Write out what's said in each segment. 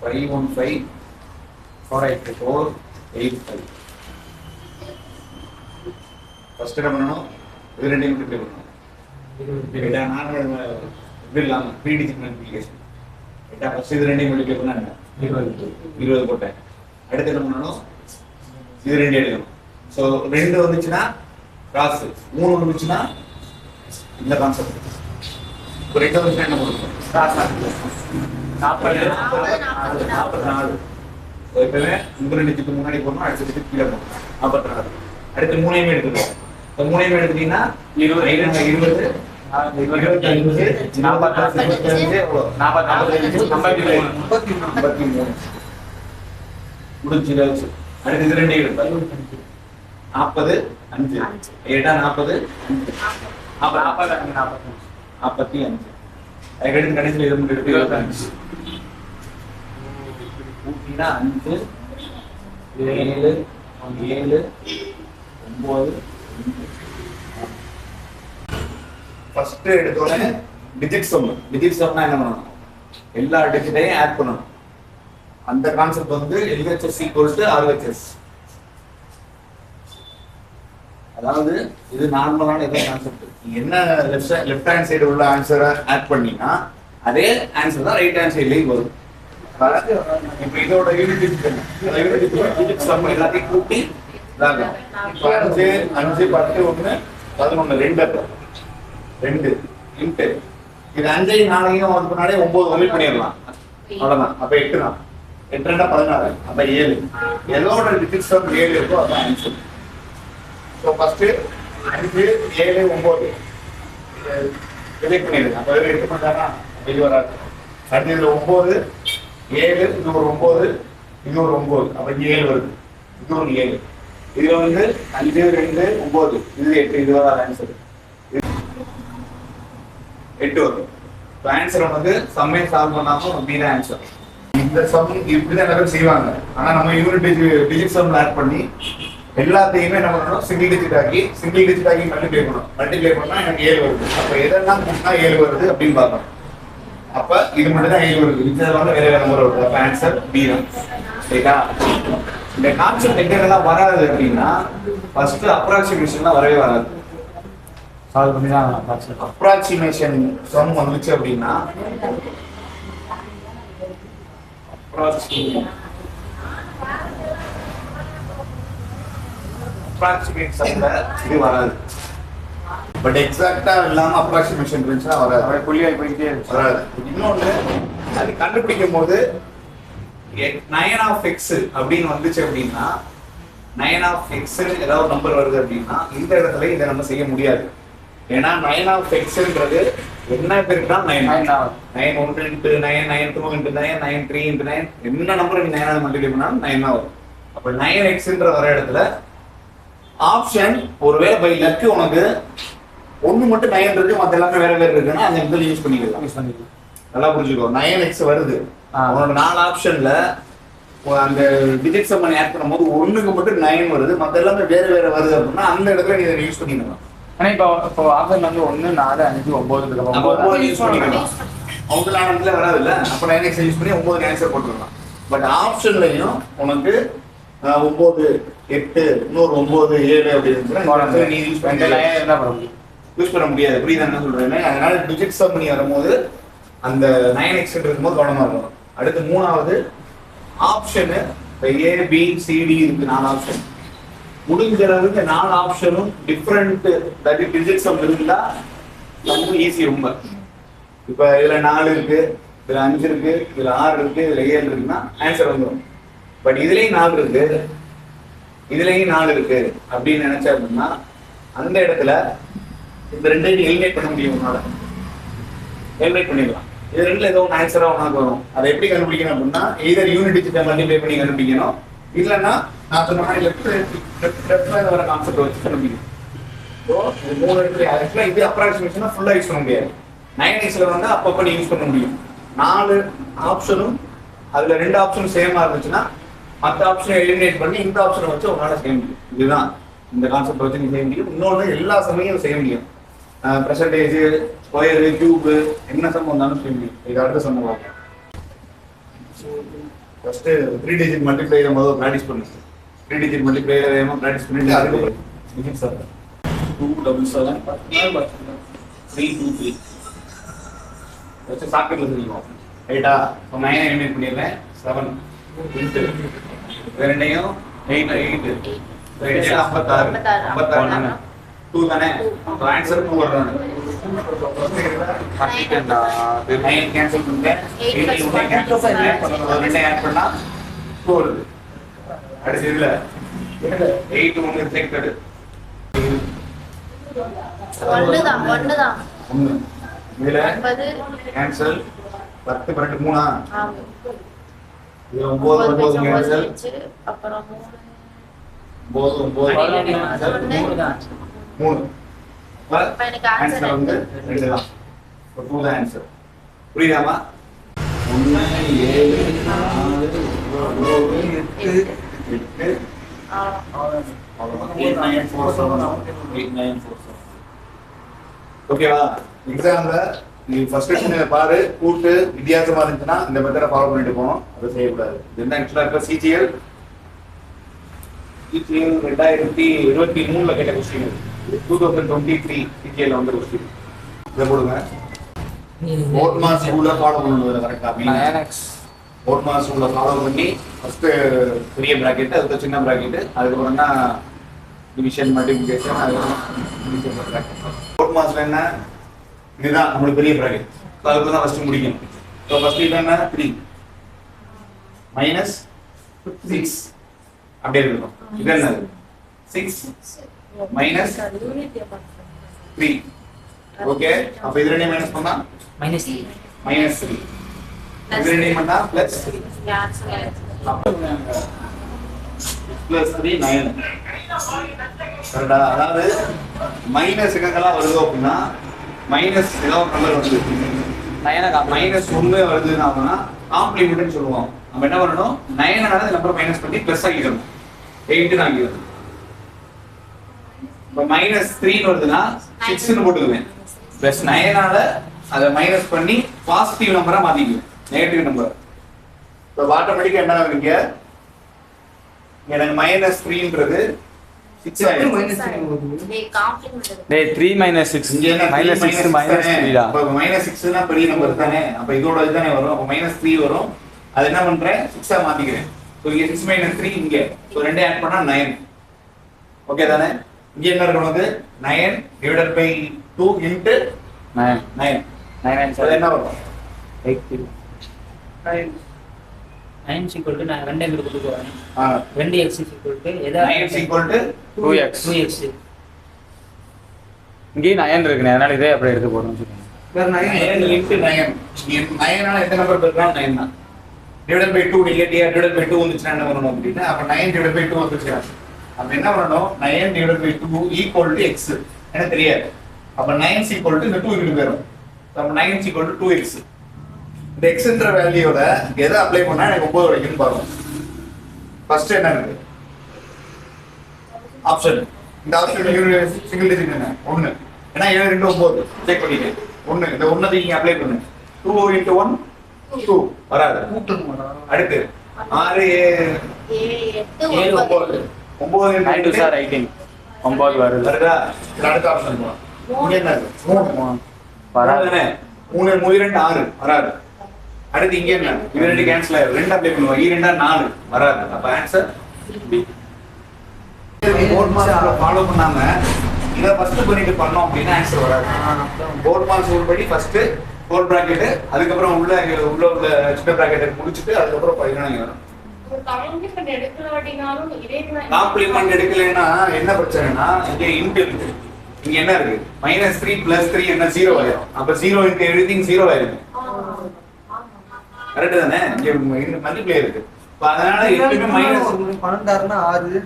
Five one five four eight four eight five first என்ன பண்ணணும். இது ரெண்டையும் மல்டிப்ளை பண்ணணும். நான் இப்படி இல்லாமல் ஃபர்ஸ்ட் இது ரெண்டையும் பண்ணா இருபது போட்டேன். அடுத்து என்ன பண்ணணும்? இது ரெண்டு எடுக்கணும். ஸோ ரெண்டு வந்துச்சுன்னா காசு மூணு வந்துச்சுன்னா இந்த கான்செப்ட் இப்போ ரெண்டு வந்துச்சுன்னா என்ன கொடுக்கணும்? நாற்பது நாற்பத்தி நாலு. So, எப்பவுமே இந்த ரெண்டு டிஜிட் முன்னாடி போகணும் அடுத்த டிஜிட் கீழே போகணும் நாற்பத்தி நாலு. அடுத்து மூணையுமே எடுத்துக்கணும் இப்போ மூணையுமே எடுத்துட்டீங்கன்னா இருபது. இருபது இருபது இருபத்தஞ்சு நாற்பத்தஞ்சு, இருபத்தஞ்சு எவ்வளோ? நாற்பத்தஞ்சு, ஐம்பத்தி மூணு. ஐம்பத்தி மூணு. முடிஞ்சு அடுத்து இது ரெண்டே எடுப்பேன் நாற்பது அஞ்சு. அஞ்சு. ஏட்டா நாற்பது அப்ப நாற்பது அஞ்சு நாற்பத்தஞ்சு நாற்பத்தி அஞ்சு. அதுக்கடுத்து கடைசியில் இது மட்டும் எடுத்து இருபத்தஞ்சு. கூட்டினா அஞ்சு. ஏழு ஏழு ஒன்பது ஃபர்ஸ்ட் எடுத்தோடனே டிஜிட் சம் டிஜிட் சொன்னா என்ன பண்ணணும்? எல்லா டிஜிட்டையும் ஆட் பண்ணணும். அந்த கான்செப்ட் வந்து எல்ஹெச்எஸ் ஈக்குவல் டு ஆர்ஹெச்எஸ் அதாவது இது நார்மலான இதே கான்செப்ட் என்ன லெஃப்ட் லெஃப்ட் ஹேண்ட் சைடு உள்ள ஆன்சரை ஆட் பண்ணீங்கன்னா அதே ஆன்சர் தான் ரைட் ஹேண்ட் சைட்லயும் வரும். அதாவது இப்போ இதோட யூனிட் சம் எல்லாத்தையும் கூட்டி இப்போ அஞ்சு அஞ்சு பத்து ஒண்ணு பதினொன்னு ரெண்டு. ரெண்டு இன்ட்டு. இது அஞ்சையும் நாளையும் வந்து முன்னாடி ஒன்பது ஒன்று பண்ணிடலாம். அவ்வளவுதான். அப்ப எட்டு தான் எட்டு ரெண்டா பதினாறு அப்ப ஏழு. எல்லோட டிஜிட் சம் ஏழு இருக்கோ அதான் ஆன்சர் ஸோ ஃபர்ஸ்ட் அஞ்சு ஏழு ஒன்பது டிலீட் பண்ணிடுங்க. அப்போ இதில் எட்டு பண்ணாரா இது வராது. அடுத்து இதில் ஏழு இது ஒரு இன்னொரு இது ஒரு ஒன்பது அப்போ ஏழு வருது. இது ஒரு ஏழு. இதுல வந்து அஞ்சு ரெண்டு ஒம்பது. இது எட்டு இது வராது ஆன்சர் எட்டு வரும் ஆன்சர் வந்து சம்மே சால்வ் பண்ணாமல் பி தான் ஆன்சர் இந்த சம் இப்படிதான் எல்லாரும் செய்வாங்க. ஆனா நம்ம யூனிட் டிஜிட் சம்ல ஆட் பண்ணி எல்லாத்தையுமே என்ன பண்ணணும்? சிங்கிள் டிஜிட் ஆக்கி சிங்கிள் டிஜிட் ஆக்கி மல்டிப்ளை பண்ணணும். மல்டிப்ளை பண்ணா எனக்கு ஏழு வருது. அப்ப எதெல்லாம் கூட்டினா ஏழு வருது அப்படின்னு பார்க்கணும். அப்ப இது மட்டும் தான் ஏழு வருது. மிச்சதெல்லாம் வேற வேற நம்பர் வருது. அப்ப ஆன்சர் பி தான். சரிங்களா இந்த கான்செப்ட் எங்கெல்லாம் வராது அப்படின்னா ஃபர்ஸ்ட் அப்ராக்சிமேஷன் தான் வரவே வராது. சால்வ் பண்ணி தான் அப்ராக்சிமேஷன் சம் வந்துச்சு அப்படின்னா சம்ல இது வராது பட் எக்ஸாக்டா இல்லாம அப்ராக்சிமேஷன் இருந்துச்சுன்னா வராது. புள்ளியாகி போயிட்டே வராது. இன்னொன்னு அது கண்டுபிடிக்கும் போது நயன் ஆஃப் எக்ஸ் அப்படின்னு வந்துச்சு அப்படின்னா நயன் ஆஃப் எக்ஸ் ஏதாவது நம்பர் வருது அப்படின்னா இந்த இடத்துல இதை நம்ம செய்ய முடியாது. ஏன்னா நயன் ஆஃப் எக்ஸ்ன்றது என்ன பேருக்கு தான் ஆகும். Nine one into nine nine two into nine nine three into nine என்ன நம்பர் நீ நைனாவது மல்டிப்ளை பண்ணாலும் நைன் தான் வரும். அப்போ நைன் எக்ஸ்ன்ற வர இடத்துல ஆப்ஷன் ஒருவேளை பை லக்கு உனக்கு ஒண்ணு மட்டும் நைன் இருக்கு மத்த எல்லாமே வேற வேற இருக்குன்னா அந்த இடத்துல யூஸ் பண்ணிக்கலாம். யூஸ் பண்ணிக்கலாம். நல்லா புரிஞ்சுக்கோ. நைன் எக்ஸ் வருது. உனக்கு நாலு ஆப்ஷன்ல அந்த டிஜிட் சம்மன் ஆட் பண்ணும்போது ஒண்ணுக்கு மட்டும் நைன் வருது மத்த எல்லாமே வேற வேற வருது அப்படின்னா அந்த இடத்துல நீ இதை யூஸ் பண்ணிக்கலாம். ஆனா இப்போ இப்போ ஆஃபர் வந்து ஒன்று நாலு அஞ்சு ஒன்பது இருக்கு. நம்ம ஒன்பது ஒன்பது யூஸ் பண்ணிக்கலாம் அவங்க ஆனதுல வராது இல்ல. அப்ப நைன் எக்ஸ் யூஸ் பண்ணி ஒன்பது ஆன்சர் போட்டுக்கலாம். பட் ஆப்ஷன்லயும் உனக்கு ஒன்பது எட்டு இன்னொரு ஒன்பது ஏழு அப்படின்னு நீ யூஸ் பண்ணி முடியும். யூஸ் பண்ண முடியாது. புரியுதா என்ன சொல்றேன்னு? அதனால டிஜிட் சம் பண்ணி வரும்போது அந்த நைன் எக்ஸ் இருக்கும்போது கவனமா இருக்கணும். அடுத்து மூணாவது ஆப்ஷனு ஏ பி சிடி இருக்கு நாலு ஆப்ஷன் முடிஞ்சளவுக்கு நாலு ஆப்ஷனும் டிஃப்ரெண்ட் தட் டிஜிட் சம் இருந்தா ரொம்ப ஈஸி ரொம்ப. இப்ப இதுல நாலு இருக்கு இதுல அஞ்சு இருக்கு இதுல ஆறு இருக்கு இதுல ஏழு இருக்குன்னா ஆன்சர் வந்துடும் பட் இதுலயும் நாலு இருக்கு இதுலயும் நாலு இருக்கு அப்படின்னு நினைச்சா அப்படின்னா அந்த இடத்துல இந்த ரெண்டையும் எலிமினேட் பண்ண முடியும் உன்னால. எலிமினேட் பண்ணிடலாம். இது ரெண்டுல ஏதோ ஒன்று ஆன்சரா உனக்கு வரும். அதை எப்படி கண்டுபிடிக்கணும் அப்படின்னா இதர் யூனிட் டிஜிட்டை மல்டிப்ளை பண்ணி கண்டுபிடிக்கணும். இல்லைன்னா நான் சொன்ன மாதிரி லெஃப்ட் லெஃப்ட் லெஃப்ட்ல வர கான்செப்ட் வச்சு கண்டுபிடிக்கணும் ஸோ இது மூணு இடத்துல ஆக்சுவலா இது அப்ராக்சிமேஷனா ஃபுல்லா யூஸ் பண்ண முடியாது. நைன் எக்ஸ்ல வந்து அப்பப்போ நீ யூஸ் பண்ண முடியும். நாலு ஆப்ஷனும் அதில் ரெண்டு ஆப்ஷனும் சேமா இருந்துச்சுன்னா மற்ற ஆப்ஷனை எலிமினேட் பண்ணி இந்த ஆப்ஷனை வச்சு உங்களால செய்ய முடியும். இதுதான் இந்த கான்செப்ட் வச்சு நீ செய்ய முடியும். இன்னொன்று எல்லா சமயம் செய்ய முடியும். பெர்சன்டேஜ் ஸ்கொயர் கியூப் என்ன சம் வந்தாலும் செய்ய முடியும். இது அடுத்த சம் பார்ப்போம். ஃபர்ஸ்ட் த்ரீ டிஜிட் மல்டிப்ளைல முதல்ல ப்ராக்டிஸ் பண்ணுச்சு த்ரீ டிஜிட் மல்டிப்ளைல வேகமாக ப்ராக்டிஸ் பண்ணிட்டு அதுக்கப்புறம் sir two double seven three two three வச்சு சாக்கெட்ல சொல்லிக்குவோம் ரைட்டா இப்போ நைன் எலிமினேட் பண்ணிடுறேன் செவன் இன்ட்டு ரெண்டையும் எயிட் எயிட் ரெண்டு ஐம்பத்தாறு ஐம்பத்தாறு. ஐம்பத்தாறு டூ தானே ஆன்சர் டூ வரணும் நைன் கேன்சல் பண்ணிட்டேன் Eight எயிட் plus ஒன்று one கேன்சல் plus பண்ணேன் one. ரெண்டை ஆட் பண்ணா டூ வருது அடுத்து இதுல எயிட் ஒன்று ரிஜெக்டட் ஒண்ணுதான் ஒண்ணுதான் இதுல கேன்சல் பத்து பன்னெண்டு மூணா? ஆமா. இது ஒன்பது கேன்சல் அப்புறம் மூணு. ஒன்பது ஒன்பது ஆன்சர் வந்து ரெண்டு. ரெண்டு தான் ஒரு டூ தான் ஆன்சர் புரியுதாமா ஒன்று ஏழு நாலு ஒன்பது எட்டு eight nine four seven eight nine four seven ஓகேவா எக்ஸாம்ல நீ ஃபர்ஸ்ட் கொஸ்டின் பாரு கூட்டு வித்தியாசமா இருந்துச்சுன்னா இந்த மெத்தடை ஃபாலோ பண்ணிட்டு போகணும். அதை செய்யக்கூடாது. என்ன ஆக்சுவலா இருக்க சிஜிஎல் சிஜிஎல் ரெண்டாயிரத்தி இருபத்தி மூணுல கேட்ட question two thousand twenty three CGL வந்து கொஸ்டின் இதை போடுங்க. போர்ட் மாஸ் ரூல ஃபாலோ பண்ணுவது கரெக்டா போர்ட் மாஸ் ரூல ஃபாலோ பண்ணி ஃபர்ஸ்ட் பெரிய பிராக்கெட் அதுக்கு சின்ன பிராக்கெட் அதுக்கப்புறம் தான் டிவிஷன் மல்டிபிகேஷன் அதுக்கப்புறம் போர்ட் மாஸ்ல என்ன? இதுதான் நம்மளுக்கு பெரிய பிராக்கெட் அதுக்கு தான் ஃபர்ஸ்ட் முடிக்கும் ஸோ ஃபர்ஸ்ட் இது என்ன? த்ரீ மைனஸ் சிக்ஸ் அப்படியே இருக்கணும் இது என்னது? சிக்ஸ் மைனஸ் த்ரீ ஓகே அப்ப இது ரெண்டையும் மைனஸ் பண்ணா? மைனஸ் மைனஸ் த்ரீ பண்ணா பிளஸ் த்ரீ நைன் கரெக்டா அதாவது மைனஸ் எங்கெல்லாம் வருதோ அப்படின்னா மைனஸ் ஏதோ நம்பர் வருது. நயனகா மைனஸ் ஒன்று வருதுன்னா காம்ப்ளிமெண்ட்னு சொல்லுவோம். நம்ம என்ன பண்ணணும்? இந்த நம்பர் மைனஸ் பண்ணி பிளஸ் ஆகிக்கணும் எயிட்டு ஆகிக்கணும் இப்போ மைனஸ் த்ரீன்னு வருதுன்னா சிக்ஸ்னு போட்டுக்குவேன் பிளஸ் நைனால அதை மைனஸ் பண்ணி பாசிட்டிவ் நம்பரா மாத்திக்குவேன் நெகட்டிவ் நம்பர் இப்போ ஆட்டோமேட்டிக்கா என்ன ஆகுறீங்க எனக்கு மைனஸ் த்ரீன்றது மைனஸ் சிக்ஸ் இங்க என்ன மைனஸ் சிக்ஸ் மைனஸ் த்ரீடா மைனஸ் சிக்ஸ்னா பெரிய நம்பர் தானே? அப்ப இதோட இதுதானே வரும். அப்ப மைனஸ் த்ரீ வரும். அது என்ன பண்றேன்? சிக்ஸா மாத்திக்கிறேன். ஸோ இங்க சிக்ஸ் மைனஸ் த்ரீ இங்க. ஸோ ரெண்டே ஆட் பண்ணா நைன் ஓகே தானே? இங்க என்ன இருக்கு உனக்கு? Nine divided by two into nine nine nine என்ன வரும்? எயிட் நைன் சீக்வல் டு நான் ரெண்டு எங்களுக்கு கொடுக்குறேன் ரெண்டு X equal to nine equal to two X two X இங்கேயும் நயன் இருக்குண்ணே அதனால இதே அப்படியே எடுத்து போடணும் நைன் இன்ட்டு நைன் நைனால எத்தனை நம்பர் இருக்கலாம் நைன் தான். Divide by two divide by two வந்துச்சுன்னா என்ன பண்ணணும் அப்படின்னா அப்ப நைன் டிவைட் பை டூ வந்துச்சு அப்ப என்ன பண்ணணும்? Nine divide by two equal to X எனக்கு தெரியாது. அப்ப நைன் ஈக்குவல் டு இந்த டூ இருக்கு பேரும் அப்ப nine equal to two X இந்த எக்ஸ்ன்ற வேல்யூட எதை அப்ளை பண்ணா எனக்கு ஒன்பது கிடைக்கும்னு பாருங்க. ஃபர்ஸ்ட் என்ன இருக்கு? ஆப்ஷன் இந்த ஆப்ஷன் சிங்கிள் டிஜிட் என்ன? ஒன்னு ஏன்னா ஏழு ரெண்டு ஒன்பது. செக் பண்ணிட்டேன் ஒன்னு இந்த ஒன்னதை நீங்க அப்ளை பண்ணு. டூ இன்ட்டு ஒன் டூ வராது. அடுத்து. ஆறு ஏழு, ஒன்பது. நைன் டூ சார் எயிட்டீன் ஒன்பது வருது. வருதா? இது அடுத்த ஆப்ஷன் போலாம். இங்க என்ன இருக்கு? மூணு. வராது. மூணு மூணு ரெண்டு ஆறு. வராது. அடுத்து இங்க என்ன? இது ரெண்டு கேன்சல் ஆயிரும் ரெண்டு அப்ளை பண்ணுவோம் இ ரெண்டா நாலு. வராது. அப்ப ஆன்சர் போர்ட் மார்க்ல ஃபாலோ பண்ணாம இத ஃபர்ஸ்ட் பண்ணிட்டு பண்ணோம் அப்படின்னா ஆன்சர் வராது. போர்ட் மார்க்ஸ் ரூல் படி ஃபர்ஸ்ட் ஃபோர் பிராக்கெட் அதுக்கப்புறம் உள்ள உள்ள உள்ள சின்ன பிராக்கெட் முடிச்சிட்டு அதுக்கப்புறம் பதினொன்று வரும். காம்ப்ளிமெண்ட் எடுக்கலைன்னா என்ன பிரச்சனைனா இங்க இன்ட் இருக்கு. இங்க என்ன இருக்கு? மைனஸ் த்ரீ பிளஸ் த்ரீ என்ன? ஜீரோ ஆயிரும். அப்ப ஜீரோ இன்ட் எவ்ரிதிங் ஜீரோ ஆயிருக்கு. கரெக்ட் தானே? இங்க மல்டிப்ளை இருக்கு. அதனால எப்பயுமே மைனஸ் பன்னெண்டாறுனா ஆறு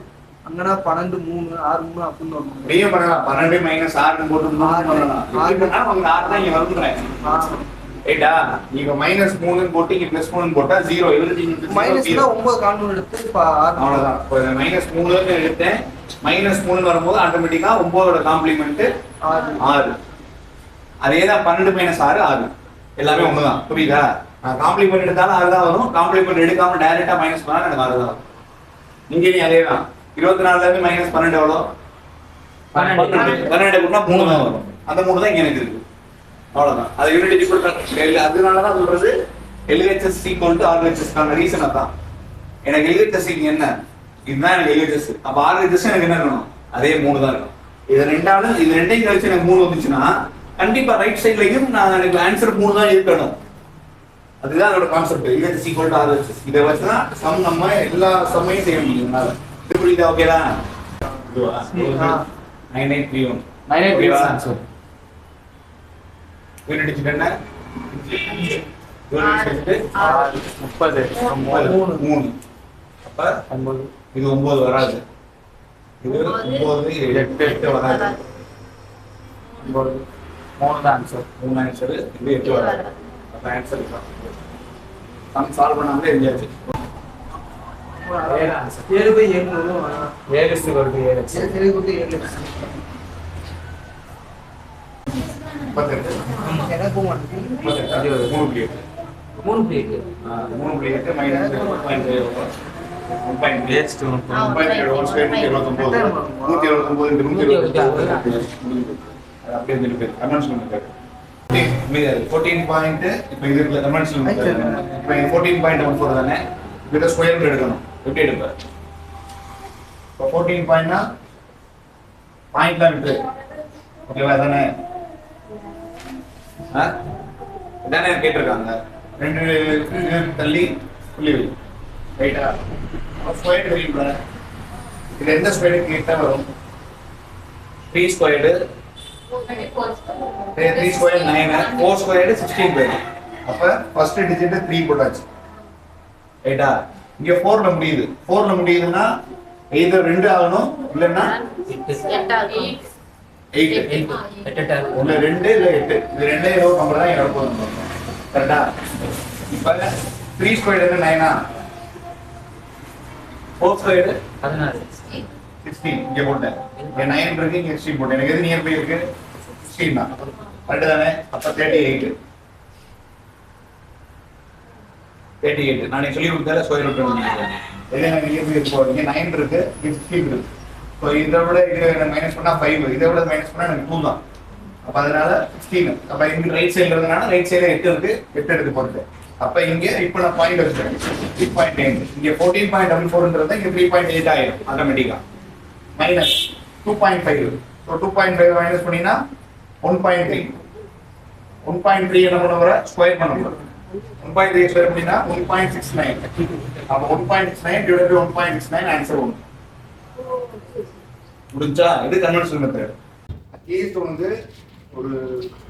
அங்கனா பன்னெண்டு மூணு ஆறு மூணு அப்படின்னு வரும் இப்படியும் பண்ணலாம். பன்னெண்டு மைனஸ் ஆறு போட்டு மூணு பண்ணலாம். எப்படி பண்ணாலும் அவங்க ஆறு தான் இங்க வருதுறாங்க ரைட்டா நீங்க மைனஸ் மூணு போட்டு இங்க பிளஸ் மூணு போட்டா ஜீரோ எழுபத்தி மைனஸ்னா ஒன்பது காம்பவுண்ட் எடுத்து ஆறு. அவ்வளவுதான். மைனஸ் மூணுன்னு எடுத்தேன். மைனஸ் மூணு வரும்போது ஆட்டோமேட்டிக்கா ஒன்பதோட காம்ப்ளிமெண்ட் ஆறு. ஆறு. அதே தான் பன்னெண்டு மைனஸ் ஆறு ஆறு. எல்லாமே ஒண்ணுதான். புரியுதா? காம்ப்ளிமெண்ட் எடுத்தாலும் ஆறு தான் வரும். காம்ப்ளிமெண்ட் எடுக்காம டைரக்டா மைனஸ் பண்ணா எனக்கு ஆறு தான் வரும். இங்க நீ அதே தான் இருபத்தி நாலுல இருந்து மைனஸ் பன்னெண்டு எவ்வளோ? பன்னெண்டு. பன்னெண்டு. கூட்டினா மூணு தான் வரும். அந்த மூணு தான் இங்க எனக்கு இருக்கு. அவ்வளவுதான். அது யூனிட் டிஃபரெண்ட் அதனால தான் சொல்றது எல்ஹெச்எஸ் ஈக்குவல் டு ஆர்ஹெச்எஸ்க்கான ரீசன் அதான். எனக்கு எல்ஹெச்எஸ் என்ன? இதுதான் எனக்கு எல்ஹெச்எஸ் அப்ப ஆர்ஹெச்எஸ் எனக்கு என்ன இருக்கணும்? அதே மூணு தான் இருக்கும் இது ரெண்டாலும் இது ரெண்டையும் கழிச்சு எனக்கு மூணு வந்துச்சுன்னா கண்டிப்பா ரைட் சைட்லயும் நான் எனக்கு ஆன்சர் மூணு தான் இருக்கணும். அதுதான் அதோட concept LHS equal to RHS இதை வச்சுதான் சம் நம்ம எல்லா சம்மையும் செய்ய முடியும் நம்மளால. இது புரியுதா? ஓகேதா. Nine nine three one nine eight unit digit என்ன? யூனிட் ஆறு. முப்பது. மூணு. அப்ப ஒன்பது. இது ஒன்பது வராது. இது ஒன்பது. எட்டு எட்டு வராது. ஒன்பது. மூணு தான் ஆன்சர் மூணு ஆன்சர் இது எட்டு வராது. அப்ப ஆன்சர் சம் சால்வ் பண்ணாமலே எழுதியாச்சு. ஏழு ஏழு பை ஏழு இஸ்டு வருது ஏழு ஏழு கொடுத்து ஏழு மூணு புள்ளி எட்டு. மூணு பிளேட் ஆ, மூணு புள்ளி எட்டு minus point one point waste. முப்பத்தி ஏழு. ஒரு ஸ்கொயர் இருபத்தொன்பது இன்டு நூத்தி இருபத்தொன்பது அது அப்படியே இந்த பேர் கன்வென்ஷனல் பேர் ஃபோர்டீன் பாயிண்ட் இப்போ இது இருக்குல்ல கன்வென்ஷனல் இப்போ இது ஃபோர்டீன் பாயிண்ட் ஒன் ஃபோர் தானே? இதில் ஸ்கொயர் ரூட் எடுக்கணும். எப்படி எடுப்பேன் இப்போ ஃபோர்டீன் பாயிண்ட்னா பாயிண்ட்லாம் விட்டு ஓகேவா தானே? ஆ? இதானே கேட்டிருக்காங்க. ரெண்டு தள்ளி புள்ளி வை. ரைட்டா ஸ்கொயர் தெரியும்ல இது எந்த ஸ்கொயர் கேட்டா வரும். Three squared three square nine four squared sixteen பேர் அப்ப ஃபர்ஸ்ட் டிஜிட் த்ரீ போட்டாச்சு. ரைட்டா இங்க ஃபோர்ல முடியுது. ஃபோர்ல முடியுதுன்னா எய்தர் ரெண்டு ஆகணும் இல்லைன்னா. எயிட் ஒண்ணு ரெண்டு இல்ல எட்டு. இது ரெண்டே ஏதோ நம்பர் தான் எனக்கு போதும் கரெக்டா இப்ப த்ரீ ஸ்கொயர் நைனா ஃபோர் ஸ்கொயர் பதினாறு. சிக்ஸ்டீன் இங்க போட்டேன். இங்க நைன் இருக்கு இங்க சிக்ஸ்டீன் போட்டேன். எனக்கு எது நியர் பை இருக்கு? சிக்ஸ்டீன் தான்? கரெக்ட் தானே அப்ப தேர்ட்டி எயிட் தேர்ட்டி எயிட் நான் சொல்லி கொடுத்தால ஸ்கொயர் ரூட் எது எனக்கு நியர் நைன் இருக்கு ஃபிஃப்டீன் இருக்கு. ஸோ இதை விட இது மைனஸ் பண்ணா ஃபைவ் இதை விட மைனஸ் பண்ணா எனக்கு டூ தான். அப்ப அதனால சிக்ஸ்டீன் அப்ப இங்க ரைட் சைடுல இருந்தனால ரைட் சைடுல எட்டு இருக்கு எட்டு எடுத்து போட்டு அப்ப இங்க இப்ப நான் பாயிண்ட் வச்சிருக்கேன் த்ரீ பாயிண்ட் நைன் இங்க ஃபோர்டீன் பாயிண்ட் டபுள் ஃபோர்ன்றது இங்க த்ரீ பாயிண்ட் எயிட் ஆயிடும் ஆட்டோமேட்டிக்கா minus two point five so two point five minus பண்ணீங்கன்னா one point three one point three என்ன பண்ண போற ஸ்கொயர் பண்ண போற ஒன் பாயிண்ட் த்ரீ ஸ்கொயர் பண்ணினா ஒன் பாயிண்ட் சிக்ஸ் நைன் அப்போ one point six nine divide by one point six nine answer one முடிஞ்சா? இது கன்வென்ஷனல் மெத்தட் அட்லீஸ்ட் வந்து ஒரு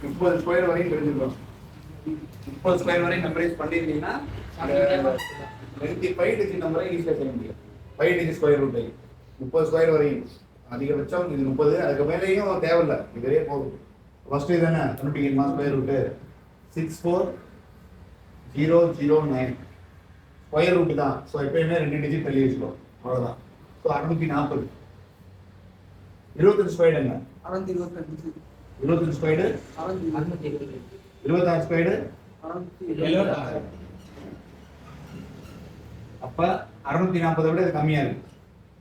முப்பது ஸ்கொயர் வரையும் தெரிஞ்சிருக்கும் முப்பது ஸ்கொயர் வரையும் மெமரைஸ் பண்ணிருந்தீங்கன்னா டுவெண்ட்டி ஃபைவ் டிஜிட் நம்பரை ஈஸியாக செய்ய முடியும். ஃபைவ் டிஜிட் ஸ்கொயர் ரூட் முப்பது ஸ்கொயர் வரையும். அதிகபட்சம் இது முப்பது. அதுக்கு மேலேயும் தேவையில்ல. இதுவே போதும். ஃபர்ஸ்ட் இதுதானே கண்டுபிடிக்கணுமா square root six four zero zero nine square root தான். ஸோ எப்பயுமே ரெண்டு டிஜிட் தள்ளி வச்சுக்கோ அவ்வளோதான் ஸோ அறுநூத்தி நாற்பது. இருபத்தஞ்சு ஸ்கொயர் என்ன? அறுநூத்தி இருபத்தஞ்சு. இருபத்தஞ்சு ஸ்கொயர் அறுநூத்தி அறுநூத்தி இருபது இருபத்தாறு ஸ்கொயர் அப்ப அறுநூத்தி நாற்பதை விட இது கம்மியா இருக்கு.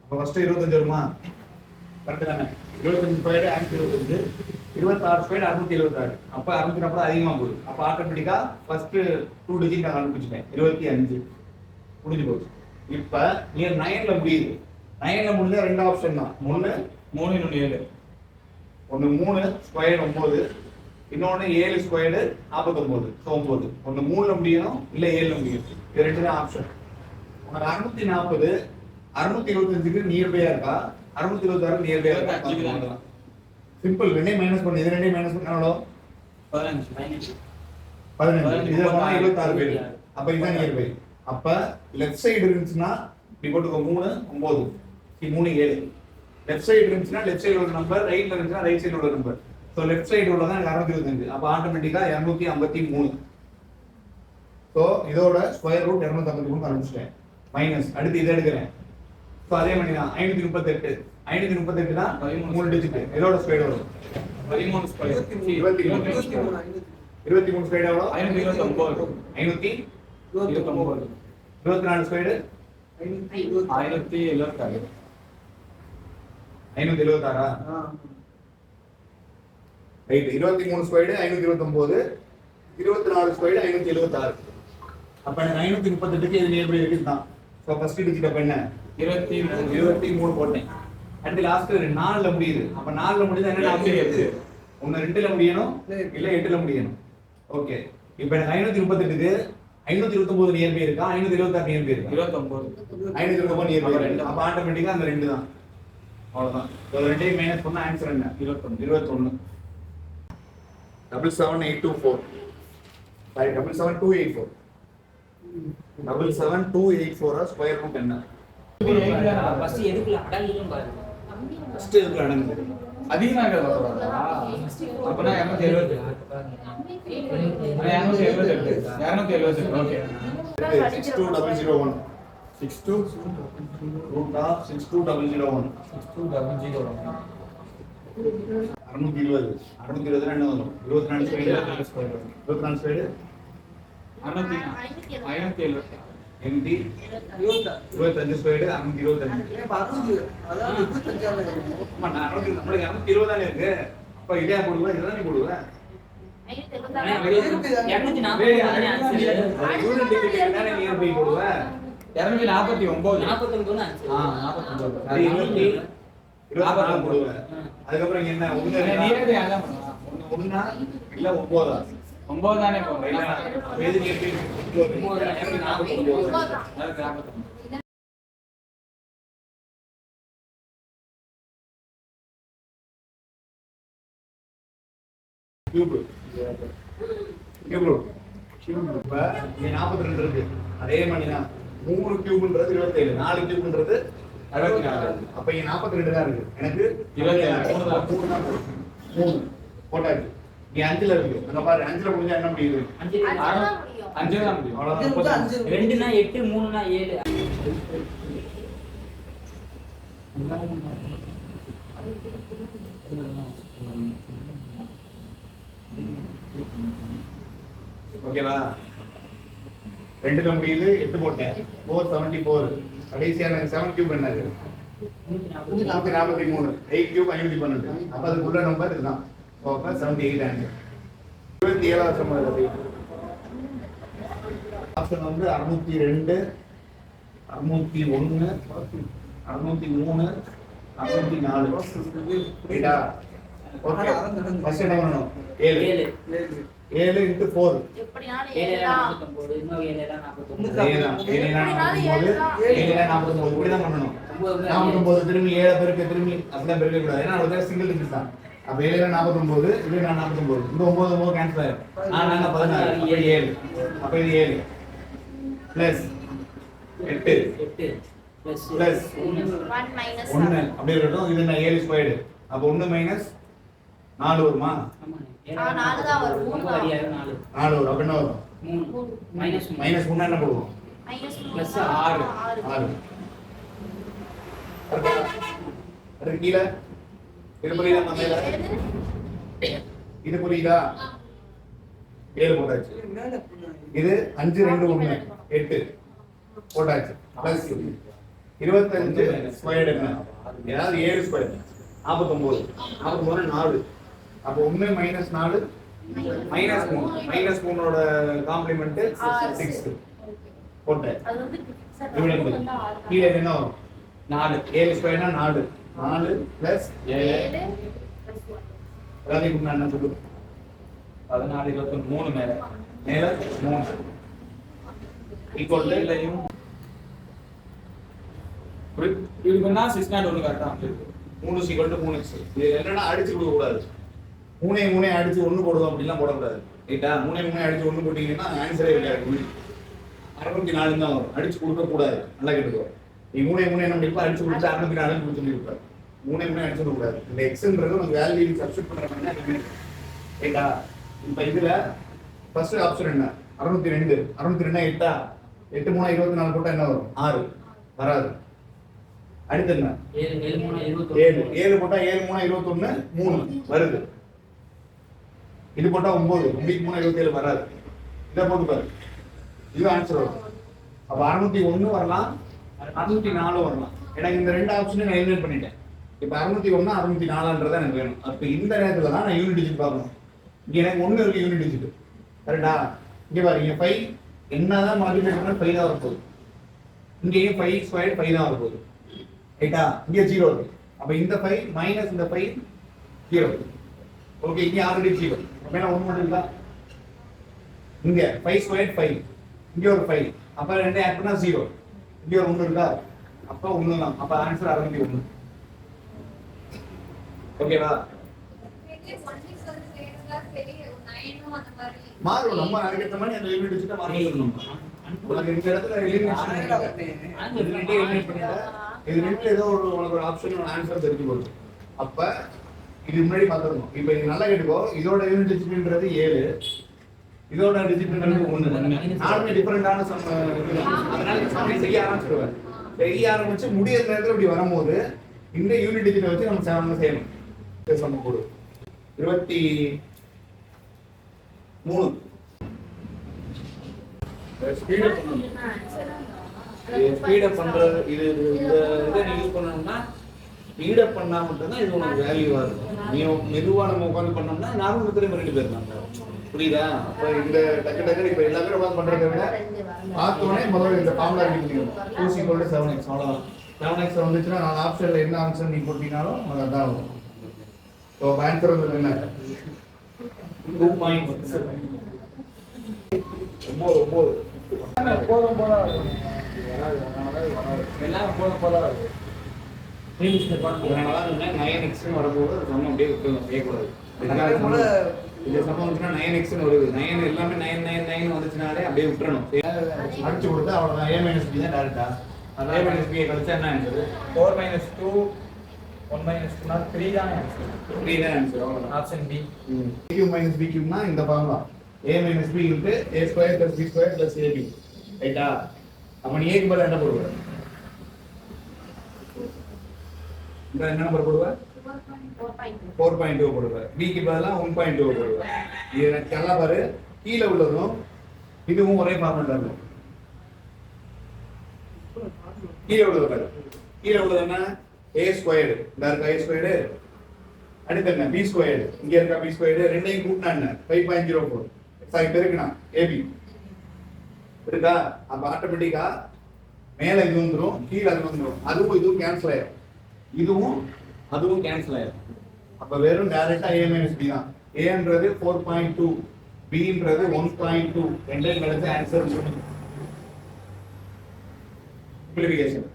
அப்ப ஃபர்ஸ்ட் இருபத்தஞ்சு வருமா? கரெக்ட் தானே. இருபத்தஞ்சு ஸ்கொயர் ஆயிரத்தி இருபத்தஞ்சு. இருபத்தாறு ஸ்கொயர் அறுநூத்தி எழுபத்தாறு. அப்ப அறுநூத்தி நாற்பது அதிகமா போகுது. அப்ப ஆட்டோமேட்டிக்கா ஃபர்ஸ்ட் டூ டிஜிட் நான் கண்டுபிடிச்சிட்டேன். இருபத்தி அஞ்சு. முடிஞ்சு போச்சு. இப்ப நீர் நயனில் முடியுது. நயனில் முடிஞ்ச ரெண்டு ஆப்ஷன் தான். மூணு மூணு இன்னொன்று ஏழு. ஒன்னு மூணு ஸ்கொயர் ஒன்பது. இன்னொன்னு ஏழு ஸ்கொயர்டு நாற்பத்தொம்போது ஸோ ஒன்பது. ஒன்று மூணுல முடியணும் இல்லை ஏழுல முடியும் இது ரெண்டு தான் ஆப்ஷன் உனக்கு அறுநூத்தி நாற்பது அறுநூத்தி இருபத்தஞ்சுக்கு நியர்பையா இருக்கா? அறுநூத்தி இருபத்தாறு நியர்பையா இருக்கா? சிம்பிள் ரெண்டையும் மைனஸ் பண்ணு. இது ரெண்டையும் மைனஸ் பண்ண. எவ்வளோ பதினஞ்சு பதினஞ்சு. இதுல போனா இருபத்தாறு பேர் அப்ப இதுதான் நியர்பை அப்ப லெஃப்ட் சைடு இருந்துச்சுன்னா இப்படி போட்டுக்கோ. மூணு ஒன்பது. சி, மூணு ஏழு. லெஃப்ட் சைடு இருந்துச்சுன்னா லெஃப்ட் சைடு உள்ள நம்பர் ரைட்ல இருந்துச்சுன்னா ரைட் சைடு உள்ள நம்பர் ஸோ லெஃப்ட் சைடு உள்ளதான் எனக்கு அறுநூத்தி அப்ப ஆட்டோமேட்டிக்கா இரநூத்தி ஐம்பத்தி மூணு. ஸோ இதோட ஸ்கொயர் ரூட் இரநூத்தி ஐம்பத்தி மூணு ஆரம்பிச்சிட்டேன் மைனஸ் அடுத்து இதை எடுக்கிறேன். ஸோ அதே மாதிரி தான். ஐநூத்தி முப்பத்தெட்டு. ஐநூத்தி முப்பத்தெட்டு தான் மூணு டிஜிட் இதோட ஸ்கொயர் வரும் பதிமூணு ஸ்கொயர் இருபத்தி மூணு. இருபத்தி மூணு. ஐநூத்தி. இருபத்தி மூணு ஸ்கொயர் எவ்வளோ ஐநூத்தி இருபத்தி ஒன்பது ஐநூத்தி இருபத்தி ஒன்பது இருபத்தி நாலு ஸ்கொயர் ஐநூத்தி எழுபத்தாறு ஐநூத்தி எழுபத்தாறா ஆ. ரைட் இருபத்தி மூணு ஸ்கொயர் ஐநூத்தி இருபத்தி ஒன்பது இருபத்தி நாலு ஸ்கொயர் ஐநூத்தி எழுபத்தாறு அப்ப எனக்கு ஐநூத்தி முப்பத்தெட்டுக்கு இது நியர்பை இருக்குது தான் ஸோ ஃபர்ஸ்ட் டிஜிட் அப்ப என்ன? இருபத்தி இருபத்தி மூணு போட்டேன். அடுத்து லாஸ்ட் நாலுல முடியுது அப்ப நாலுல முடியுது என்ன எட்டு. ஒன்னு ரெண்டுல முடியணும் இல்ல எட்டுல முடியணும் ஓகே இப்ப எனக்கு ஐநூத்தி முப்பத்தெட்டுக்கு ஐநூத்தி இருபத்தி ஒன்பது நியர்பை இருக்கா ஐநூத்தி இருபத்தாறு நியர்பை இருக்கா இருபத்தி ஒன்பது ஐநூத்தி இருபத்தி ஒன்பது நியர்பை அப்ப ரெண்டு ரெண்டு. அப்ப ஆட்டோமேட்டிக்கா அந்த ரெண்டு தான் அவ்வளவுதான் ரெண்டையும் மைனஸ் பண்ணா ஆன்சர் என்ன இருபத்தொன்னு. இருபத்தொன்னு double seven eight two four sorry double seven two eight four double seven two eight four square root என்ன ஃபர்ஸ்ட் எதுக்குள்ள அடங்கிடும் பாருங்க ஃபர்ஸ்ட் இதுக்கு அடங்குது அதிகமாக இருக்கிறது அப்பனா இரநூத்தி எழுபத்தி இரநூத்தி எழுபத்தி எட்டு. இரநூத்தி எழுபத்தி எட்டு okay. Six two double zero one six two root of six two double zero one six two double zero அறுநூத்தி இருபது. அறுநூத்தி இருபது என்ன வரும்? இருபத்தி நாலு ஸ்கொயர் இருபத்தி நாலு ஸ்கொயர் அறுநூத்தி ஐநூத்தி எழுபத்தி இருபத்தாறு. இருபத்தஞ்சு ஸ்கொயர் அறுநூத்தி இருபத்தஞ்சு. நம்மளுக்கு அறுநூத்தி இருபது தானே இருக்கு. அப்ப இதே போடுவேன் இதுதான் நீ போடுவேன் ஐநூத்தி இரநூத்தி நாற்பத்தி ஒன்பது நாலு போடுவேன் அதுக்கப்புறம் என்ன ஒண்ணு ஒண்ணா இல்ல ஒன்பதா ஒன்பது தானே. எப்படி நாற்பத்தி ரெண்டு இருக்கு அதே மாதிரி தான் மூணு கியூப்ன்றது இருபத்தேழு நாலு கியூப்ன்றது அறுபத்தி நாலு அப்ப இங்க நாற்பத்தி ரெண்டு தான் இருக்கு எனக்கு இருபத்தி. மூணு. மூணு போட்டாச்சு நீ அஞ்சுல இருக்கு அங்க பாரு அஞ்சுல முடிஞ்சா என்ன முடியுது? அஞ்சு. தான் முடியும். அவ்வளவுதான். ரெண்டுனா எட்டு மூணுனா ஏழு. ஓகேவா? ரெண்டுல முடியுது எட்டு போட்டேன். ஃபோர் செவன்டி ஃபோர் கடைசியான செவன் கியூப் என்னது? நூத்தி நாற்பது. நாற்பத்தி நாற்பத்தி மூணு. எயிட் கியூப் ஐநூத்தி பன்னெண்டு. அப்ப அதுக்குள்ள நம்பர் இதுதான். அப்ப செவன்டி எயிட் ஆன்சர் இருபத்தி ஏழாவது சம்பளம் ஆப்ஷன் வந்து அறுநூத்தி ரெண்டு அறுநூத்தி ஒண்ணு அறுநூத்தி மூணு அறுநூத்தி நாலு ரைட்டா ஓகே ஃபர்ஸ்ட் என்ன பண்ணணும் ஏழு ஏழு இன்ட்டு ஃபோர். நாற்பத்தொன்பது இப்படிதான் பண்ணணும். நாற்பத்தொன்பது திரும்பி ஏழு பேருக்கு திரும்பி அப்படிதான் பெருக்க கூடாது ஏன்னா சிங்கிள் டிஜிட் தான். அப்ப ஏழு நாற்பத்தொன்பது இது நான் நாற்பத்தொன்பது. இந்த ஒன்பது ஒன்பது கேன்சல் ஆயிரும். நான் நாங்க பதினாறு. இது ஏழு. அப்ப இது ஏழு. பிளஸ் எட்டு. எட்டு. பிளஸ். ஒன்று seven. அப்படி இருக்கட்டும். இது என்ன? ஏழு ஸ்கொயர்டு அப்ப ஒண்ணு மைனஸ் நாலு வருமா. ஆ, நாலு தான் வரும். நாலு. வரும் அப்ப என்ன வரும்? மூணு. மைனஸ் மூணு. என்ன போடுவோம்? தான் ஆறு. ஆறு. கீழே. இது புரியுதா மேல இது புரியுதா ஏழு போட்டாச்சு. இது அஞ்சு ரெண்டு ஒண்ணு எட்டு. போட்டாச்சு. பிளஸ் இருபத்தஞ்சு ஸ்கொயர் என்ன? ஏதாவது ஏழு ஸ்கொயர் நாற்பத்தொன்பது நாற்பத்தொன்பது நாலு. அப்போ ஒண்ணு மைனஸ் நாலு மைனஸ் மூணு. Minus மூணோட complement. சிக்ஸ் போட்டேன். கீழே என்ன வரும்? நாலு. ஏழு ஸ்கொயர்னா நாலு. நாலு பிளஸ் ஏழு. நான் என்ன சொல்லு. பதினாலு இருபத்தி மூணு மேல. மேல மூணு. ஈக்குவல் இல்லையும். இதுக்குன்னா சிக்ஸ் நாட் ஒன்று கரெக்டாக மூணு டு மூணு இது என்னன்னா அடிச்சு கொடுக்க கூடாது? மூணே மூணே அடிச்சு ஒண்ணு போடுவோம் அப்படிலாம் போடக்கூடாது. ரைட்டா மூணே மூணே அடிச்சு ஒண்ணு போட்டீங்கன்னா ஆன்சரே கிடையாது அறுநூத்தி நாலு தான் வரும். அடிச்சு கொடுக்க கூடாது நல்லா கேட்டுக்கோ. நீ மூணே மூணே என்ன பண்ணிருப்பா அடிச்சு கொடுத்து அறுநூத்தி நாலு கொடுத்து சொல்லியிருப்பாரு மூணே மூணே அடிச்சு கொடுக்க கூடாது. இந்த எக்ஸ்ன்றது உனக்கு வேல்யூ சப்ஸ்டிட் பண்ற மாதிரி ரைட்டா இப்ப இதுல ஃபர்ஸ்ட் ஆப்ஷன் என்ன? அறுநூத்தி ரெண்டு. அறுநூத்தி ரெண்டா எட்டா? எட்டு மூணா இருபத்தி நாலு போட்டா என்ன வரும்? ஆறு. வராது. அடுத்து என்ன? ஏழு ஏழு இருபத்தி ஏழு. ஏழு போட்டா ஏழு மூணா இருபத்தொன்னு மூணு. வருது. இது போட்டா ஒன்பது. ஒன்பதுக்கு மூணா இருபத்தி ஏழு வராது. இதை போட்டு பாரு. இது ஆன்சர் வரும். அப்ப அறுநூத்தி ஒண்ணு வரலாம். அறுநூத்தி நாலு வரலாம். எனக்கு இந்த ரெண்டு ஆப்ஷனும் நான் எலிமினேட் பண்ணிட்டேன். இப்போ அறுநூத்தி ஒன்னா அறுநூத்தி நாலான்றதா எனக்கு வேணும். அப்போ இந்த நேரத்தில் தான் நான் யூனிட் டிஜிட் பார்க்கணும். இங்கே எனக்கு ஒன்று இருக்கு யூனிட் டிஜிட் கரெக்டா இங்கே பாருங்க ஃபைவ் என்னதான் மல்டிப்ளை பண்ணா ஃபைவ் தான் வரப்போகுது. இங்கேயும் ஃபைவ் ஸ்கொயர் ஃபைவ் தான் வரப்போகுது. ரைட்டா இங்கே ஜீரோ இருக்கு. அப்போ இந்த ஃபைவ் மைனஸ் இந்த ஃபைவ் ஜீரோ ஓகே இங்கே ஆல்ரெடி ஜீரோ மேல ஒன்று மட்டும் இருக்கா? இங்கே ஃபைவ் ஸ்கொயர் ஃபைவ் இங்கே ஒரு ஃபைவ் அப்போ ரெண்டு ஆட் பண்ணால் ஜீரோ இங்கே ஒரு ஒன்று இருக்கா? அப்போ ஒன்று தான் அப்போ ஆன்சர் அறுநூத்தி ஒன்று ஓகேவா மாறும் நம்ம நினைக்கிற மாதிரி அந்த லிமிட் வச்சுட்டு மாறிடணும் உனக்கு இந்த இடத்துல. இது ரெண்டுல ஏதோ ஒரு உனக்கு ஒரு ஆப்ஷன் ஆன்சர் தெரிஞ்சு போகுது அப்ப இது முன்னாடி பார்த்துருக்கோம் இப்ப இது நல்லா கேட்டுக்கோ இதோட யூனிட் டிசிப்ளின்றது ஏழு இதோட டிசிப்ளின்றது ஒண்ணு நாலுமே டிஃபரெண்டான சம் அதனால செய்ய ஆரம்பிச்சிருவேன் செய்ய ஆரம்பிச்சு முடியிற நேரத்துல இப்படி வரும்போது இந்த யூனிட் டிஜிட்டை வச்சு நம்ம செய்யணும் இந்த சம் போடு இருபத்தி மூணு. ஸ்பீடப் பண்றது இது இந்த இதை நீ யூஸ் பண்ணணும்னா ஸ்பீடப் பண்ணா மட்டும்தான் இது உனக்கு வேல்யூவா இருக்கும். நீ மெதுவா நம்ம உட்காந்து பண்ணோம்னா நார்மல் மெத்தட் ரெண்டு பேர் புரியுதா? அப்ப இந்த டக்கு டக்கு இப்ப எல்லா பேரும் உட்காந்து பண்றதை விட பார்த்தோன்னே முதல்ல இந்த ஃபார்முலா பண்ணிக்கணும். டூ சீக்வல் செவன் எக்ஸ் அவ்வளோதான் செவன் எக்ஸ் வந்துச்சுன்னா ஆப்ஷன்ல என்ன ஆன்சர் நீ போட்டீங்கனாலும் உனக்கு அதான் ஸோ ஆன்சர் வந்து என்ன ஒன்பது ஒன்பது போதும் போல எல்லாம் போதும் போல நைன் எக்ஸ்னு வரும்போது சமம் அப்படியே செய்யக்கூடாது இந்த சமம். வந்துச்சுன்னா நைன் எக்ஸ்னு வருது. நைன் எல்லாமே நைன் நைன் நைன் வந்துச்சுனாலே அப்படியே விட்டுறணும். அடிச்சு கொடுத்தா அவ்வளோதான் ஏ மைனஸ் பி தான் டேரக்டா ஏ மைனஸ் பியை கழிச்சா என்ன answer four minus two one minus டூனா த்ரீ தான் த்ரீ தான் ஆன்சர் அவ்வளோதான் option B Q minus B கியூப்னா இந்த ஃபார்முலா ஏ மைனஸ் பி இருக்கு A square plus B square plus ரைட்டா அப்ப நீ ஏக்கு பதிலா என்ன போடுவ? என்ன நம்பர் போடுவ? ஃபோர் பாயிண்ட் டூ போடுவேன் பிக்கு பதிலாக ஒன் பாயிண்ட் டூ போடுவேன் இது எனக்கு நல்லா பாரு. கீழே உள்ளதும் இதுவும் ஒரே ஃபார்மெட் இருக்கும். கீழே உள்ளது பாரு. கீழே உள்ளது என்ன? ஏ ஸ்கொயர்டு இந்த இருக்கா ஏ ஸ்கொயர்டு அடுத்து என்ன பி ஸ்கொயர்டு இங்க இருக்கா பி ஸ்கொயர்டு ரெண்டையும் கூட்டினா என்ன five point zero four sorry பெருக்குனா ஏபி இருக்கா அப்ப ஆட்டோமேட்டிக்கா மேல இது வந்துடும் கீழே அது வந்துடும் அதுவும் இதுவும் கேன்சல் ஆயிரும். இதுவும் அதுவும் கேன்சல் ஆயிரும். அப்ப வெறும் டைரக்டா ஏ மைனஸ் பி தான். ஏன்றது ஃபோர் பாயிண்ட் டூ பின்றது ஒன் பாயிண்ட் டூ ரெண்டையும் கிடைச்ச ஆன்சர் சிம்பிளிஃபிகேஷன்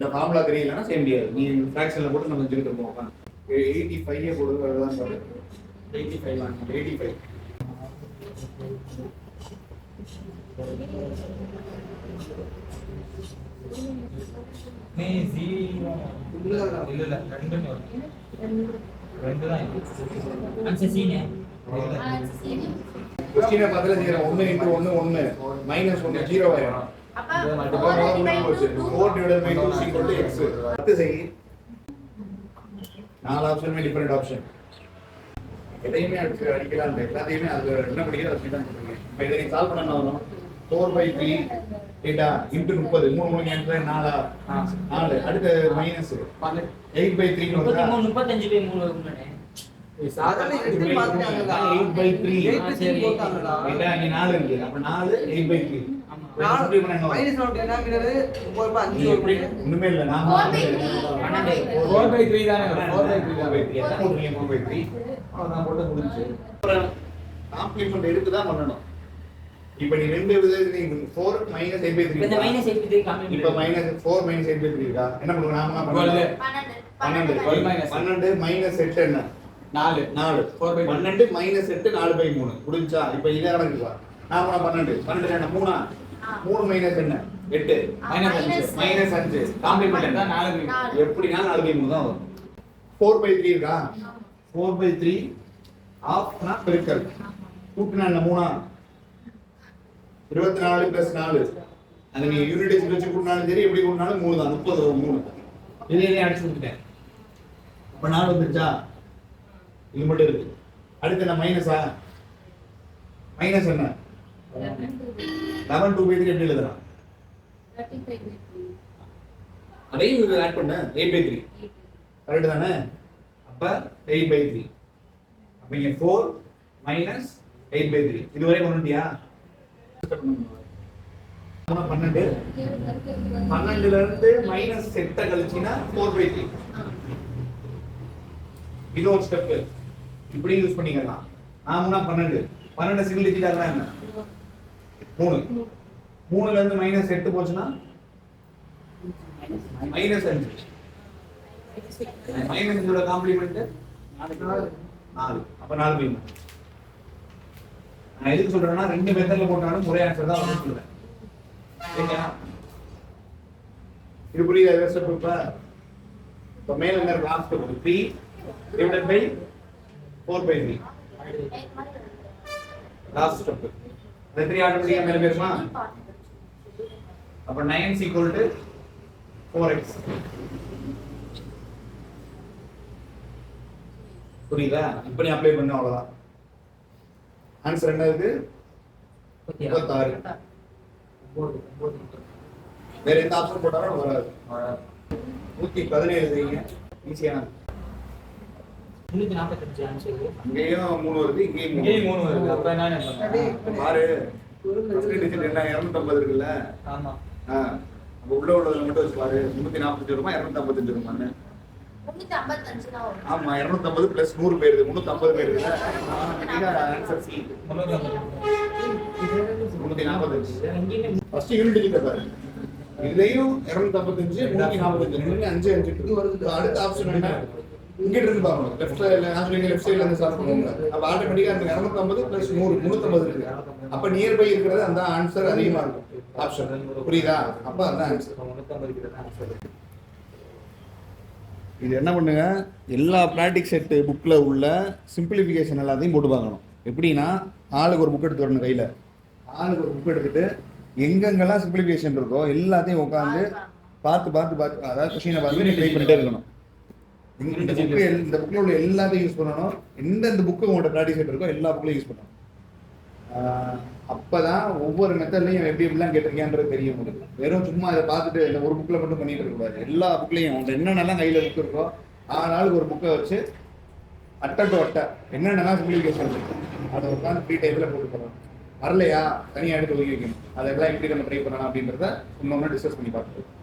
இந்த ஃபார்முலா தெரியலன்னா செய்ய முடியாது. நீ ஃபிராக்ஷன்ல போட்டு நம்ம செஞ்சுட்டு இருப்போம் உட்காந்து எயிட்டி ஃபைவ் போடுறது அதுதான் பாரு எயிட்டி ஃபைவ் எயிட்டி ஃபைவ் நீ ஜீரோ இல்ல இல்ல வரும். ரெண்டு தான். ஆன்சர் சீனே கொஸ்டினை பார்த்துல ஒன்னு இன்ட்டு ஒன்னு ஒன்னு மைனஸ் ஒன்னு ஜீரோ ஆயிரும். பை நாலு ஆப்ஷனுமே டிஃபரெண்ட் ஆப்ஷன் எதையுமே அடிச்சு அடிக்கலாம் எல்லாத்தையுமே அது என்ன படிக்கிறது அப்படி தான் இப்போ இதை சால்வ் ஃபோர் பை த்ரீ எயிட்டா இன்ட்டு முப்பது. மூணு மூணு கேன்சல் நாலா? நாலு. அடுத்து மைனஸ் எயிட் பை த்ரீ முப்பத்தஞ்சு பை மூணு. எயிட் பை த்ரீ நாலு இருக்கு அப்ப நாலு eight by three. Minus note என்ன மீனது ஒன்பது ரூபாய் அஞ்சு எப்படி? ஒண்ணுமே இல்ல. நான். பன்னெண்டு. Three தானே. வரும். Four by three தான். காம்ப்ளிமெண்ட் எடுத்து தான் பண்ணணும். இப்போ நீ ரெண்டு விதத்துல நீ ஃபோர் மைனஸ் எயிட் பை இப்ப இந்த த்ரீ மைனஸ் எயிட் த்ரீ இப்போ minus four minus eight by three இருக்கா? என்ன பண்ணுவோம்? நாம. பன்னெண்டு. minus. பன்னெண்டு மைனஸ் எட்டு என்ன? நாலு. நாலு. By two. பன்னெண்டு மைனஸ் எட்டு நாலு பை மூணு. முடிஞ்சா? இப்போ இதே கணக்குவா நாம பன்னெண்டு. பன்னெண்டு என்ன மூணா? மூணு மைனஸ் என்ன? எட்டு. Minus அஞ்சு. மைனஸ் அஞ்சு. காம்ப்ளிமெண்ட் தான் நாலு. நாலு. எப்படினா நாலு பை மூணு தான் வரும். ஃபோர் பை த்ரீ இருக்கா? ஃபோர் பை த்ரீ ஆஃப்னா பெருக்கல். கூட்டினா என்ன? மூணா? இருபத்தி நாலு பிளஸ் நாலு. அது நீ யூனிட் டேஸ் வச்சு கூட்டினாலும் சரி எப்படி கூட்டினாலும் மூணு தான். முப்பது வரும் மூணு. இதே இதே அடிச்சு கொடுத்துட்டேன். அப்ப நாலு வந்துருச்சா? இது மட்டும் இருக்கு. அடுத்து என்ன? மைனஸா மைனஸ் என்ன? லெவன் டூ பை த்ரீ எப்படி எழுதுறான் அதையும் இது ஆட் பண்ண எயிட் பை த்ரீ கரெக்ட் தானே? அப்ப எயிட் பை த்ரீ அப்ப இங்க four minus eight by three இது வரை கொண்டுட்டியா பன்னெண்டு. பன்னெண்டுல இருந்து மைனஸ் செட்டை கழிச்சினா ஃபோர் பை த்ரீ இது ஒரு ஸ்டெப் இப்படி யூஸ் பண்ணிக்கலாம் ஆமுனா பன்னெண்டு? பன்னெண்டு சிங்கிள் டிஜிட் என்ன? மூணு. மூணுல இருந்து மைனஸ் எட்டு போச்சுன்னா? மைனஸ் அஞ்சு. மைனஸ் அஞ்சோட காம்ப்ளிமெண்ட் நாலு. அப்ப நாலு போய் நான் எதுக்கு சொல்றேன்னா ரெண்டு மெத்தட்ல போட்டாலும் ஒரே ஆன்சர் தான் வந்து சொல்லுவேன் சரிங்களா? இது புரியுது? எதாவது ஸ்டெப் இப்ப இப்ப மேல என்ன last step three divided by four by three last step three ஆட்டோமேட்டிக்கா மேல போயிருமா அப்ப nine equal to four X புரியுதா? இப்ப நீ அப்ளை பண்ண அவ்வளவுதான். ஆன்சர் என்ன இருக்கு? முப்பத்தாறு. வேற எந்த ஆப்ஷன் போட்டாலும் வராது. நூத்தி பதினேழு ஈஸியான முன்னூத்தி நாற்பத்தஞ்சு ஆன்சர் இங்கேயும் மூணு வருது இங்கேயும் இங்கேயும் மூணு வருது. அப்ப என்ன பாரு டிஜிட் என்ன? இருநூத்தம்பது இருக்குல்ல? ஆமா. ஆ, அப்ப உள்ள உள்ளதுல மட்டும் வச்சு பாரு முன்னூத்தி நாற்பத்தஞ்சு ரூபாய் இருநூத்தி ஐம்பத்தஞ்சு ரூபான்னு ஆமா இருநூத்தம்பது பிளஸ் நூறு பேருது முன்னூத்தி ஐம்பது பேருது ஆன்சர் சி முன்னூத்தி நாற்பத்தஞ்சு. ஃபர்ஸ்ட் யூனிட் டிஜிட் பாரு. இதுலயும் இருநூத்தி ஐம்பத்தஞ்சு முன்னூத்தி நாற்பத்தஞ்சு அஞ்சு அஞ்சு. வருது. அடுத்த ஆப்ஷன் என்ன? இங்கிட்ட இருந்து பார்க்கணும் லெஃப்ட் சைடுல நான் சொல்லி லெஃப்ட் சைடுல இருந்து ஸ்டார்ட் பண்ணுவாங்க அப்ப ஆட்டோமேட்டிக்கா அந்த இருநூத்தி ஐம்பது பிளஸ் நூறு முன்னூத்தம்பது இருக்கு. அப்ப நியர் பை இருக்கிறது அந்த ஆன்சர் அதிகமா இருக்கும். ஆப்ஷன் புரியுதா? அப்ப அதான் ஆன்சர் இது என்ன பண்ணுங்க? எல்லா ப்ராக்டிக் செட் புக்கில் உள்ள சிம்பிளிஃபிகேஷன் எல்லாத்தையும் போட்டு பார்க்கணும். எப்படின்னா ஆளுக்கு ஒரு புக் எடுத்து வரணும் கையில். ஆளுக்கு ஒரு புக் எடுத்துட்டு எங்கெங்கெல்லாம் சிம்பிளிஃபிகேஷன் இருக்கோ எல்லாத்தையும் உட்காந்து பார்த்து பார்த்து பார்த்து அதாவது கொஷினை பார்த்து நீ ட்ரை பண்ணிட்டே இருக்கணும். இந்த- புக்கு இந்த புக்கில் உள்ள எல்லாத்தையும் யூஸ் பண்ணணும். எந்தெந்த புக்கு உங்களோட ப்ராக்டிஸ் செட் இருக்கோ எல்லா புக்லையும் யூஸ் பண்ணணும். ஆஹ் அப்பதான் ஒவ்வொரு மெத்தட்லையும் எப்படி எப்படிலாம் கேட்டிருக்கேன்றது தெரியும் உங்களுக்கு வெறும் சும்மா இதை பார்த்துட்டு இந்த ஒரு புக்கில் மட்டும் பண்ணிட்டு இருக்கக்கூடாது எல்லா புக்லையும் உங்க என்னென்னலாம் கையில் புக் இருக்கோ ஆனாலும் ஒரு புக்கை வச்சு அட்டை டு அட்டை என்னென்னலாம் சிம்பிளிஃபிகேஷன் இருக்கு அதை உட்காந்து ஃப்ரீ டைப்பில் போட்டு போகலாம் வரலையா? தனியாக எடுத்து ஒதுக்கி வைக்கணும். அதெல்லாம் எப்படி நம்ம ட்ரை பண்ணலாம் அப்படின்றத இன்னொன்று டிஸ்கஸ் பண்ணி பார்த்துக்கலாம்